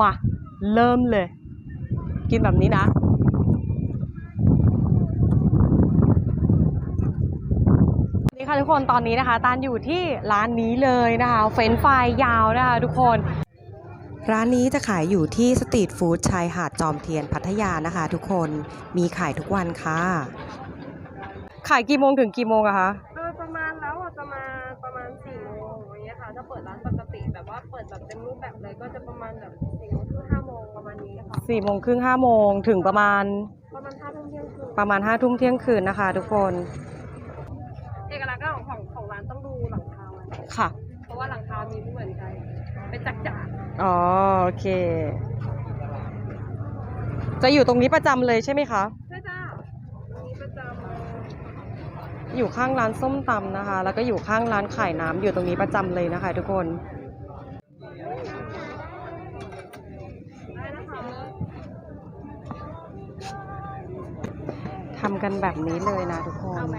มา เริ่มเลย กินแบบนี้นะนี่ค่ะทุกคนตอนนี้นะคะตานอยู่ที่ร้านนี้เลยนะคะ เฟรนช์ฟรายยาวนะคะทุกคน ร้านนี้จะขายอยู่ที่สตรีทฟู้ดชายหาดจอมเทียนพัทยานะคะทุกคนมีขายทุกวันค่ะ ขายกี่โมงถึงกี่โมงอะคะโดยประมาณแล้วอะจะมาประมาณสี่โมงอย่างเงี้ยค่ะถ้าเปิดร้านปกติแบบว่าเปิดแบบเต็มรูปแบบเลยก็จะประมาณแบบ สี่โมงครึ่งห้าโมงถึงประมาณประมาณห้าทุ่มเที่ยงคืนประมาณห้าทุ่มเที่ยงคืนนะคะ ทุกคนเอกลักษณ์ของของของร้านต้องดูหลังคาไว้ค่ะ เพราะว่าหลังคามีไม่เหมือนกันเป็นจักรจักรอ๋อโอเค จะอยู่ตรงนี้ประจำเลยใช่ไหมคะ ใช่จ้าอันนี้ประจำอยู่ข้างร้านส้มตำนะคะ แล้วก็อยู่ข้างร้านขายน้ำอยู่ตรงนี้ประจำเลยนะคะ ทุกคน กันแบบนี้เลยนะทุกคนเอาไหม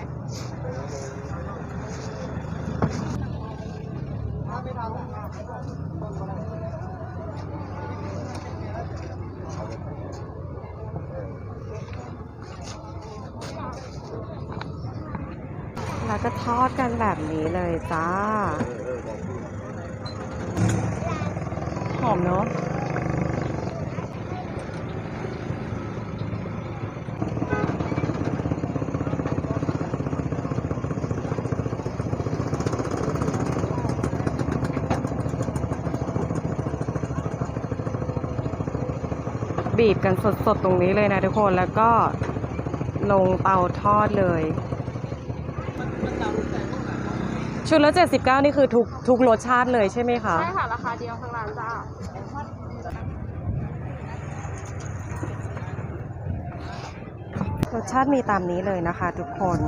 แล้วก็ทอดกันแบบนี้เลยจ้า หอมเนอะ บีบกันสดๆตรงนี้เลยนะทุกคนแล้วก็ลงเตาทอดเลยชุดละ79 นี่คือทุกทุกรสชาติเลยใช่ไหมคะ ใช่ค่ะ ราคาเดียวทางร้านจ้ารสชาติมีตามนี้เลยนะคะทุกคน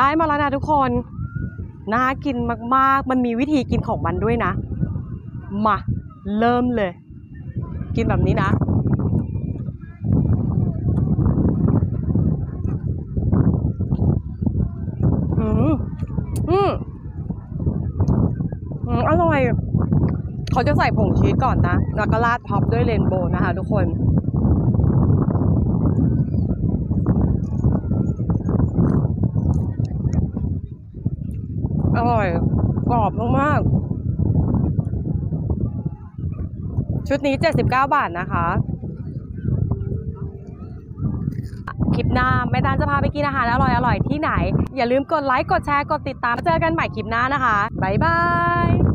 ได้มาแล้วนะทุกคน น่ากินมากๆ มันมีวิธีกินของมันด้วยนะ มา เริ่มเลย กินแบบนี้นะอืมอืมอร่อย เขาจะใส่ผงชีสก่อนนะ แล้วก็ราดท็อปด้วยเรนโบว์นะคะทุกคน อร่อย กรอบมากๆ ชุดนี้ 79 บาทนะคะ คลิปหน้าแม่ตานจะพาไปกินอาหารอร่อยๆที่ไหน อย่าลืมกดไลค์ กดแชร์ กดติดตาม เจอกันใหม่คลิปหน้านะคะ บ๊ายบาย